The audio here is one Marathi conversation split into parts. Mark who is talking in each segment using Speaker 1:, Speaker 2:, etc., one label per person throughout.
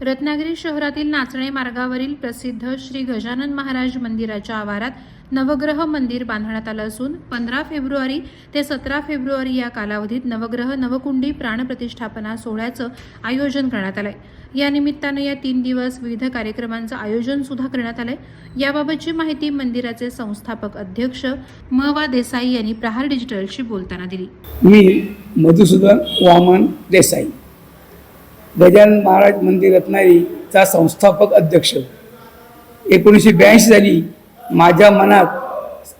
Speaker 1: रत्नागिरी शहरातील नाचणे मार्गावरील प्रसिद्ध श्री गजानन महाराज मंदिराच्या आवारात नवग्रह मंदिर बांधण्यात आलं असून पंधरा फेब्रुवारी ते सतरा फेब्रुवारी या कालावधीत नवग्रह नवकुंडी प्राणप्रतिष्ठापना सोहळ्याचं आयोजन करण्यात आलंय. या निमित्तानं या तीन दिवस विविध कार्यक्रमांचं आयोजन सुद्धा करण्यात आलंय. याबाबतची माहिती मंदिराचे संस्थापक अध्यक्ष म वा देसाई यांनी प्रहार डिजिटलशी बोलताना दिली.
Speaker 2: मी मधुसूदन वामन देसाई. गजानन महाराज मंदिर रत्नागिरीचा संस्थापक अध्यक्ष. एकोणीसशे ब्याऐंशी साली माझ्या मनात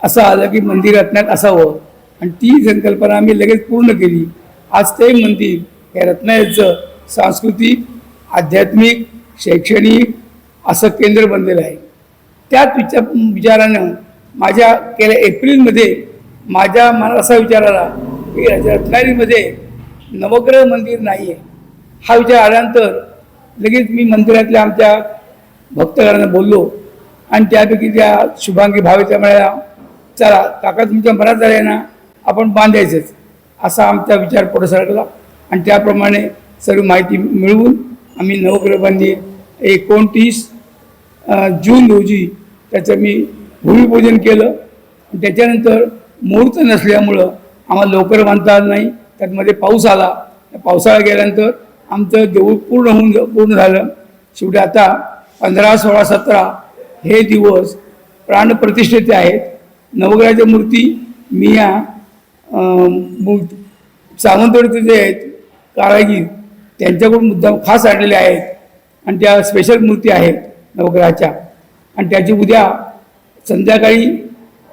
Speaker 2: असं आलं की मंदिर रत्नात असावं. आणि ती संकल्पना आम्ही लगेच पूर्ण केली. आज ते मंदिर या रत्नागिरीचं सांस्कृतिक आध्यात्मिक शैक्षणिक असं केंद्र बनलेलं आहे. त्याच विचार विचारानं माझ्या गेल्या एप्रिलमध्ये माझ्या मनात असा विचार आला की रत्नागिरीमध्ये नवग्रह मंदिर नाही आहे हा विचार आल्यानंतर लगेच मी मंदिरातल्या आमच्या भक्तगणांना बोललो. आणि त्यापैकी त्या शुभांगी भावेच्या म्हणाल्या चला काका तुमच्या मनात झाले ना आपण बांधायचंच असा आमचा विचार पुढे सरकला. आणि त्याप्रमाणे सर्व माहिती मिळवून आम्ही नवग्रह एकोणतीस जून रोजी त्याचं मी भूमिपूजन केलं. आणि त्याच्यानंतर मुहूर्त नसल्यामुळं आम्हाला लवकर बांधता आलं नाही. त्यातमध्ये पाऊस आला. पावसाळा गेल्यानंतर आमचं देऊळ पूर्ण होऊन पूर्ण झालं. शेवटी आता पंधरा सोळा सतरा हे दिवस प्राणप्रतिष्ठेचे आहेत. नवग्रहाच्या मूर्ती मिया या सावंतवाडीचे जे आहेत कारागीर त्यांच्याकडून मुद्दाम खास आणलेले आहेत. आणि त्या स्पेशल मूर्ती आहेत नवग्रहाच्या. आणि त्याची उद्या संध्याकाळी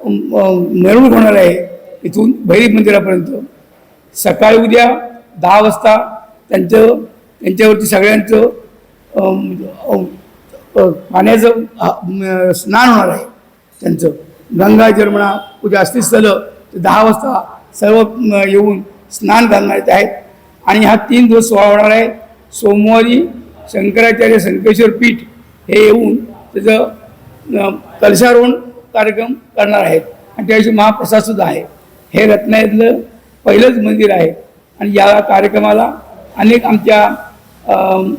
Speaker 2: अम, मिरवणूक होणार आहे इथून भैरी मंदिरापर्यंत. सकाळी उद्या दहा वाजता त्यांचं त्यांच्यावरती सगळ्यांचं म्हणजे, पाण्याचं स्नान होणार आहे त्यांचं. गंगा जर्मणा पूजा असतील स्थलं तर दहा वाजता सर्व येऊन स्नान घालणार आहेत. आणि हा तीन दिवस सोहळा होणार आहे. सोमवारी शंकराचार्य संकेश्वर पीठ हे येऊन त्याचं कलशारोहण कार्यक्रम करणार आहेत. आणि त्या दिवशी महाप्रसादसुद्धा आहे. हे रत्नागिरीतलं पहिलंच मंदिर आहे. आणि या कार्यक्रमाला अनेक आमच्या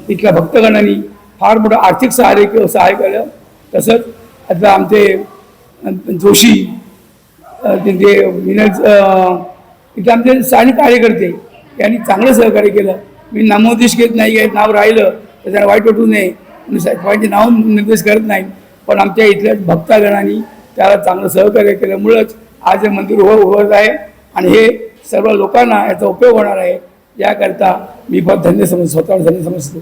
Speaker 2: इथल्या भक्तगणांनी फार मोठं आर्थिक सहाय्य सहाय्य केलं. तसंच आता आमचे जोशी त्यांचे विनय इथे आमचे स्थानिक कार्यकर्ते यांनी चांगलं सहकार्य केलं. मी नामोदेश घेत नाही आहे नाव राहिलं तर त्यांना वाईट वाटू नये. साहेबांचे नाव निर्देश करत नाही. पण आमच्या इथल्या भक्तागणांनी त्याला चांगलं सहकार्य केल्यामुळंच आज हे मंदिर उभं उभं आहे. आणि हे सर्व लोकांना याचा उपयोग होणार आहे. याकरता मी फार धन्य समज स्वतःला धन्य समजतो